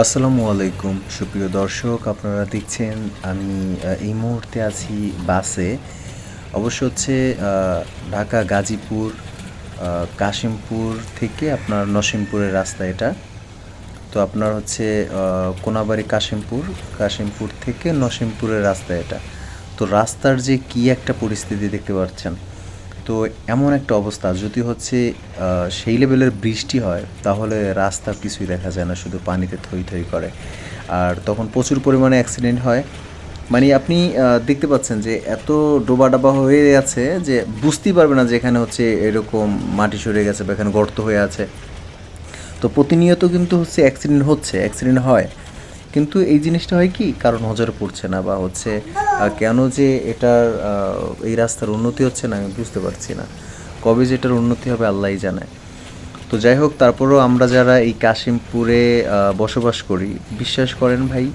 আসসালামু আলাইকুম, সুপ্রিয় দর্শক, আপনারা দেখছেন আমি এই মুহূর্তে আছি বাসে। অবশ্য হচ্ছে ঢাকা, গাজীপুর কাশিমপুর থেকে আপনার নসিমপুরের রাস্তা এটা। তো আপনার হচ্ছে কোনাবাড়ি কাশিমপুর কাশিমপুর থেকে নসিমপুরের রাস্তা এটা। তো রাস্তার যে কি একটা পরিস্থিতি দেখতে পাচ্ছেন? তো এমন একটা অবস্থা, যদি হচ্ছে সেই লেভেলের বৃষ্টি হয়, তাহলে রাস্তা কিছুই দেখা যায় না, শুধু পানিতে থই থই করে। আর তখন প্রচুর পরিমাণে অ্যাক্সিডেন্ট হয়। মানে আপনি দেখতে পাচ্ছেন যে এত ডোবা ডাবা হয়ে আছে যে বুঝতেই পারবে না যে এখানে হচ্ছে এরকম মাটি সরে গেছে বা এখানে গর্ত হয়ে আছে। তো প্রতিনিয়ত কিন্তু হচ্ছে অ্যাক্সিডেন্ট হচ্ছে অ্যাক্সিডেন্ট হয়। কিন্তু এই জিনিসটা হয় কি, কারও নজরে পড়ছে না বা হচ্ছে কেন যে এটার এই রাস্তার উন্নতি হচ্ছে না, আমি বুঝতে পারছি না। কবে যে এটার উন্নতি হবে আল্লাহই জানে। তো যাই হোক, তারপরেও আমরা যারা এই কাশিমপুরে বসবাস করি, বিশ্বাস করেন ভাই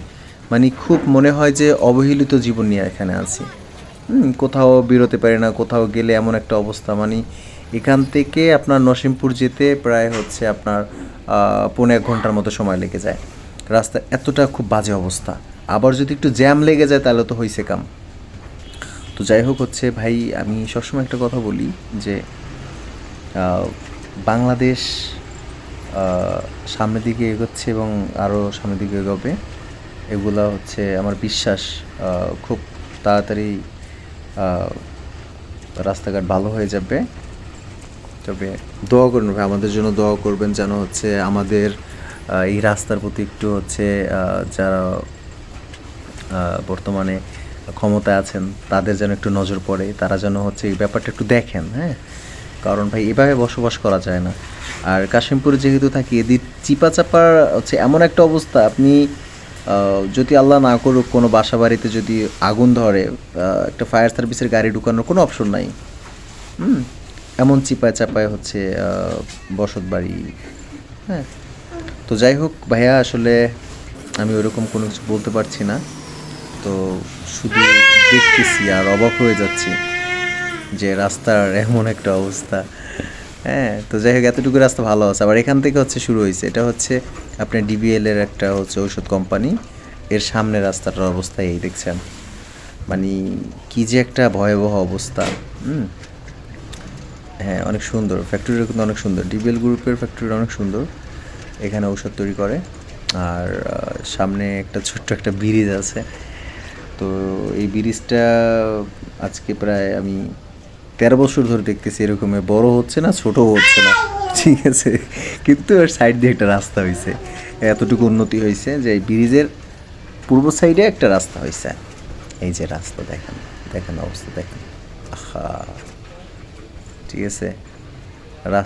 মানে খুব মনে হয় যে অবহেলিত জীবন নিয়ে এখানে আছি। কোথাও বেরোতে পারি না, কোথাও গেলে এমন একটা অবস্থা। মানে এখান থেকে আপনার নসিমপুর যেতে প্রায় হচ্ছে আপনার পৌনে এক ঘণ্টার মতো সময় লেগে যায়। রাস্তা এতটা খুব বাজে অবস্থা। আবার যদি একটু জ্যাম লেগে যায় তাহলে তো হয়েছে কাম। তো যাই হোক হচ্ছে ভাই, আমি সবসময় একটা কথা বলি যে বাংলাদেশ সামনের দিকে এগোচ্ছে এবং আরও সামনের দিকে এগোবে। এগুলা হচ্ছে আমার বিশ্বাস খুব তাড়াতাড়ি রাস্তাঘাট ভালো হয়ে যাবে। তবে দোয়া করবেন ভাই, আমাদের জন্য দোয়া করবেন যেন হচ্ছে আমাদের এই রাস্তার প্রতি একটু হচ্ছে যারা বর্তমানে ক্ষমতায় আছেন, তাদের যেন একটু নজর পড়ে, তারা যেন হচ্ছে এই ব্যাপারটা একটু দেখেন হ্যাঁ? কারণ ভাই, এভাবে বসবাস করা যায় না। আর কাশিমপুরে যেহেতু থাকি, এদিক চিপা চাপার হচ্ছে এমন একটা অবস্থা, আপনি যদি আল্লাহ না করুক, কোনো বাসা বাড়িতে যদি আগুন ধরে একটা ফায়ার সার্ভিসের গাড়ি ঢুকানোর কোনো অপশন নাই। হুম? এমন চিপায় চাপায় হচ্ছে বসত বাড়ি হ্যাঁ? তো যাই হোক, ভাইয়া, আসলে আমি ওরকম কোনো কিছু বলতে পারছি না। তো শুধু দেখতেছি আর অবাক হয়ে যাচ্ছি যে রাস্তার এমন একটা অবস্থা। হ্যাঁ তো যাই হোক, এতটুকু রাস্তা ভালো আছে। আবার এখান থেকে হচ্ছে শুরু হয়েছে। এটা হচ্ছে আপনার ডিবিএল এর একটা হচ্ছে ঔষধ কোম্পানি এর সামনে রাস্তাটার অবস্থা এই দেখছেন। মানে কি যে একটা ভয়াবহ অবস্থা। হুম? হ্যাঁ অনেক সুন্দর। ফ্যাক্টরিটা কিন্তু অনেক সুন্দর। ডিবিএল গ্রুপের ফ্যাক্টরি অনেক সুন্দর। এখানে ঔষধ তৈরি করে। আর সামনে একটা ছোট্ট একটা ব্রিজ আছে। তো এই ব্রিজটা আজকে প্রায় আমি তেরো বছর ধরে দেখতেছি, এরকম বড় হচ্ছে না, ছোটও হচ্ছে না। ঠিক আছে? কিন্তু এর সাইড দিয়ে একটা রাস্তা হয়েছে এতটুকু উন্নতি হয়েছে যে এই ব্রিজের পূর্ব সাইডে একটা রাস্তা হয়েছে এই যে রাস্তা, দেখেন দেখেন অবস্থা, দেখেন। আহা! ঠিক আছে? রাস্তা